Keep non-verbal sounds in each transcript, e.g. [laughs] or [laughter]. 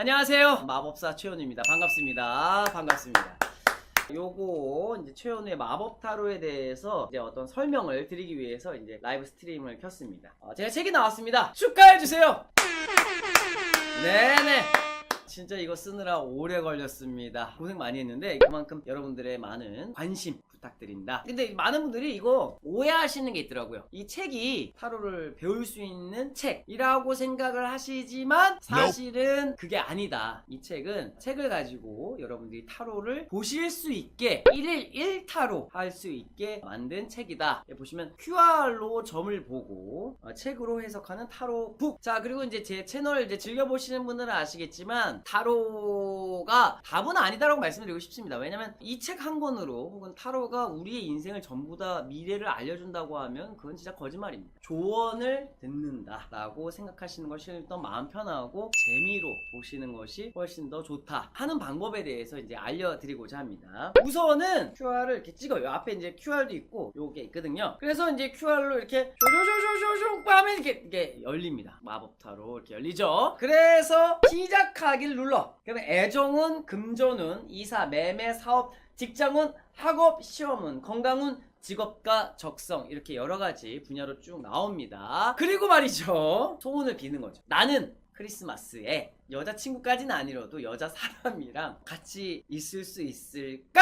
안녕하세요. 마법사 최현우입니다. 반갑습니다. 반갑습니다. 요거 이제 최현우의 마법 타로에 대해서 이제 어떤 설명을 드리기 위해서 이제 라이브 스트림을 켰습니다. 어, 제가 책이 나왔습니다. 축하해 주세요. 네네. 진짜 이거 쓰느라 오래 걸렸습니다. 고생 많이 했는데 그만큼 여러분들의 많은 관심 부탁드린다. 근데 많은 분들이 이거 오해하시는 게 있더라고요. 이 책이 타로를 배울 수 있는 책이라고 생각을 하시지만 사실은 그게 아니다. 이 책은 책을 가지고 여러분들이 타로를 보실 수 있게 1일 1타로 할 수 있게 만든 책이다. 보시면 QR로 점을 보고 어, 책으로 해석하는 타로 북. 자, 그리고 이제 제 채널 이제 즐겨보시는 분들은 아시겠지만 타로가 답은 아니다라고 말씀드리고 싶습니다. 왜냐면 이 책 한 권으로 혹은 타로 가 우리의 인생을 전부 다 미래를 알려준다고 하면 그건 진짜 거짓말입니다. 조언을 듣는다라고 생각하시는 것이 더 마음 편하고 재미로 보시는 것이 훨씬 더 좋다 하는 방법에 대해서 이제 알려드리고자 합니다. 우선은 QR을 이렇게 찍어요. 앞에 이제 QR도 있고 요게 있거든요. 그래서 이제 QR로 이렇게 쇼쇼쇼쇼쇼 하면 이렇게 이게 열립니다. 마법타로 이렇게 열리죠. 그래서 시작하기를 눌러. 그러면 애정운, 금전운, 이사, 매매, 사업, 직장운, 학업, 시험운, 건강운, 직업과 적성 이렇게 여러 가지 분야로 쭉 나옵니다. 그리고 말이죠. 소원을 비는 거죠. 나는 크리스마스에 여자친구까지는 아니라도 여자 사람이랑 같이 있을 수 있을까?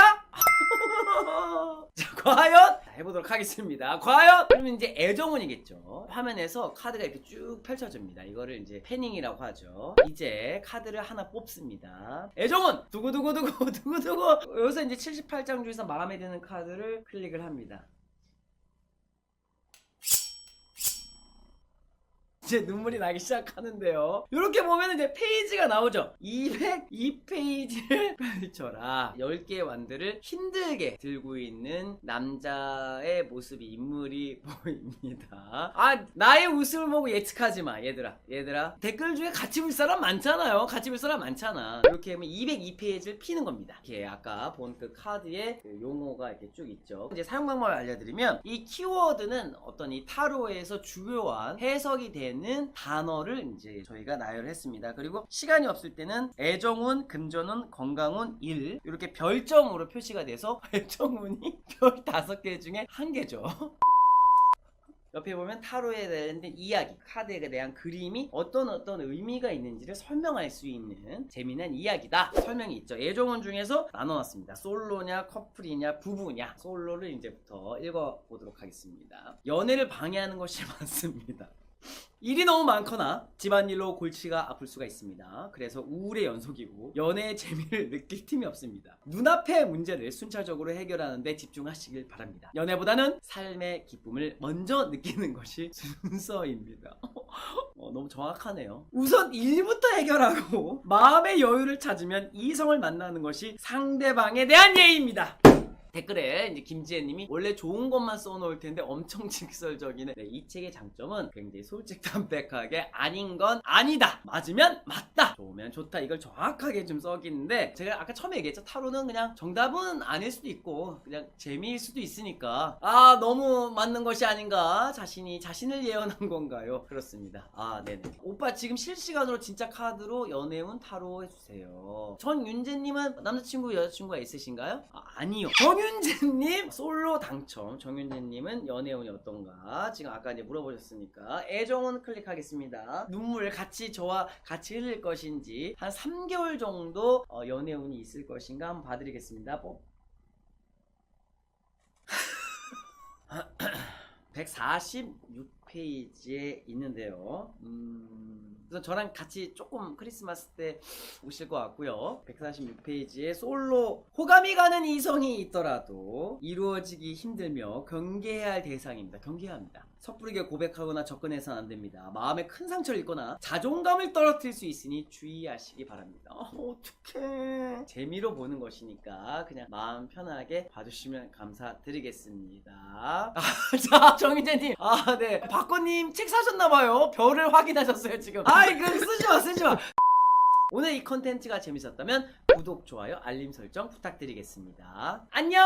[laughs] 자, 과연? 자, 해보도록 하겠습니다. 과연? 그러면 이제 애정운이겠죠. 화면에서 카드가 이렇게 쭉 펼쳐집니다. 이거를 이제 패닝이라고 하죠. 이제 카드를 하나 뽑습니다. 애정운! 두구두구두구, [laughs] 두구두구! 여기서 이제 78장 중에서 마음에 드는 카드를 클릭을 합니다. 이제 눈물이 나기 시작하는데요. 이렇게 보면 이제 페이지가 나오죠. 202페이지를 [laughs] 펼쳐라. 10개의 완들을 힘들게 들고 있는 남자의 모습이 인물이 [laughs] 보입니다. 아, 나의 웃음을 보고 예측하지 마, 얘들아. 얘들아. 댓글 중에 같이 볼 사람 많잖아요. 같이 볼 사람 많잖아. 이렇게 하면 202페이지를 피는 겁니다. 이렇게 아까 본 그 카드에 그 용어가 이렇게 쭉 있죠. 이제 사용 방법을 알려드리면 이 키워드는 어떤 이 타로에서 주요한 해석이 되는 단어를 이제 저희가 나열을 했습니다. 그리고 시간이 없을 때는 애정운, 금전운, 건강운, 일 이렇게 별점으로 표시가 돼서 [laughs] 애정운이 별 다섯 개 중에 한 개죠. [laughs] 옆에 보면 타로에 대한 이야기, 카드에 대한 그림이 어떤 어떤 의미가 있는지를 설명할 수 있는 재미난 이야기다. 설명이 있죠. 애정운 중에서 나눠놨습니다. 솔로냐, 커플이냐, 부부냐. 솔로를 이제부터 읽어보도록 하겠습니다. 연애를 방해하는 것이 [laughs] 많습니다. 일이 너무 많거나 집안일로 골치가 아플 수가 있습니다. 그래서 우울의 연속이고 연애의 재미를 [laughs] 느낄 틈이 없습니다. 눈앞의 문제를 순차적으로 해결하는데 집중하시길 바랍니다. 연애보다는 삶의 기쁨을 먼저 느끼는 것이 [laughs] 순서입니다. [laughs] 어, 너무 정확하네요. 우선 일부터 해결하고 마음의 여유를 찾으면 이성을 만나는 것이 상대방에 대한 예의입니다. 댓글에 이제 김지혜님이 원래 좋은 것만 써놓을 텐데 엄청 [laughs] 직설적이네. 네, 이 책의 장점은 굉장히 솔직담백하게 아닌 건 아니다. 맞으면 맞다. 좋으면 좋다. 이걸 정확하게 좀 써기는데 제가 아까 처음에 얘기했죠. 타로는 그냥 정답은 아닐 수도 있고 그냥 재미일 수도 있으니까 아 너무 맞는 것이 아닌가 자신이 자신을 예언한 건가요? 그렇습니다. 아 네네. 오빠 지금 실시간으로 진짜 카드로 연애운 타로 해주세요. 전윤재님은 남자친구 여자친구가 있으신가요? 아, 아니요. 정윤재님 솔로 당첨. 정윤재님은 연애운이 어떤가? 지금 아까 이제 물어보셨으니까 애정운 클릭하겠습니다. 눈물 같이 저와 같이 흘릴 것인지 한 3개월 정도 어, 연애운이 있을 것인가 한번 봐드리겠습니다. 뭐. 146페이지에 [laughs] 있는데요. 음, 그래서 저랑 같이 조금 크리스마스 때 오실 것 같고요. 146페이지에 솔로 호감이 가는 이성이 있더라도 이루어지기 힘들며 경계해야 할 대상입니다. 경계해야 합니다. 섣부르게 고백하거나 접근해서는 안 됩니다. 마음에 큰 상처를 입거나 자존감을 떨어뜨릴 수 있으니 주의하시기 바랍니다. 어, 어떡해. 재미로 보는 것이니까 그냥 마음 편하게 봐주시면 감사드리겠습니다. 아, [laughs] 자, 정희재님. 아, 네. 박건님 책 사셨나봐요. 별을 확인하셨어요, 지금. 아이, 그럼 쓰지 마, 쓰지 마. [laughs] 오늘 이 컨텐츠가 재밌었다면 구독, 좋아요, 알림 설정 부탁드리겠습니다. 안녕!